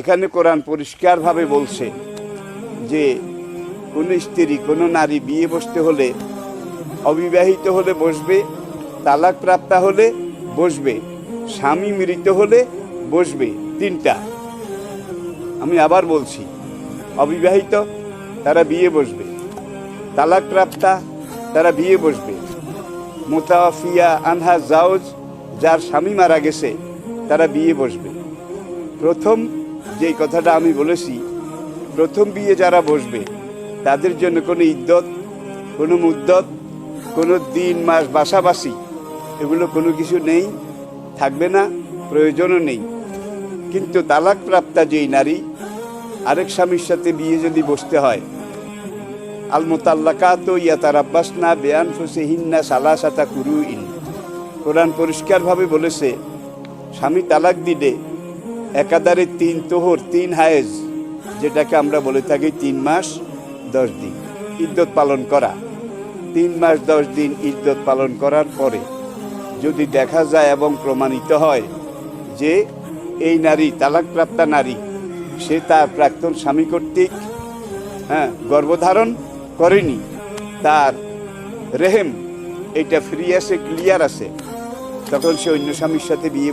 এখানে কোরআন পরিষ্কারভাবে বলছে যে, কোনো স্ত্রী, কোনো নারী বিয়ে বসতে হলে, অবিবাহিত হলে বসবে তালাক প্রাপ্তা হলে বসবে, স্বামী মৃত হলে বসবে, তিনটা। আমি আবার বলছি, অবিবাহিত, তারা বিয়ে বসবে তালাক প্রাপ্তা তারা বিয়ে বসবে। মোতাফিয়া আনহা জাউজ যার স্বামী মারা গেছে, তারা বিয়ে বসবে। প্রথম যেই কথাটা আমি বলেছি, প্রথম বিয়ে যারা বসবে, তাদের জন্য কোনো ইদ্যত, কোনো মুদ্দত কোনো দিন, মাস, বাসাবাসি, এগুলো কোনো কিছু নেই, থাকবে না, প্রয়োজনও নেই। কিন্তু তালাক প্রাপ্তা যেই নারী, আরেক স্বামীর সাথে বিয়ে যদি বসতে হয় আল মোতাল্লাকাত ইয়াতারাব্বাস না বেয়ান ফুসেহিন্না সালা সাতা কুরু ইন কোরআন পরিষ্কারভাবে বলেছে, স্বামী তালাক দিলে একাধারে তিন তোহর, তিন হায়েজ, যেটাকে আমরা বলে থাকি তিন মাস, দশ দিন ইদ্যত পালন করা। তিন মাস, দশ দিন ইদ্যত পালন করার পরে যদি দেখা যায় এবং প্রমাণিত হয় যে এই নারী, তালাকপ্রাপ্তা নারী, সে তার প্রাক্তন স্বামী কর্তৃক হ্যাঁ গর্ভধারণ করেনি, তার রেহেম, এটা ফ্রি আছে ক্লিয়ার আছে, তখন সে অন্য স্বামীর সাথে বিয়ে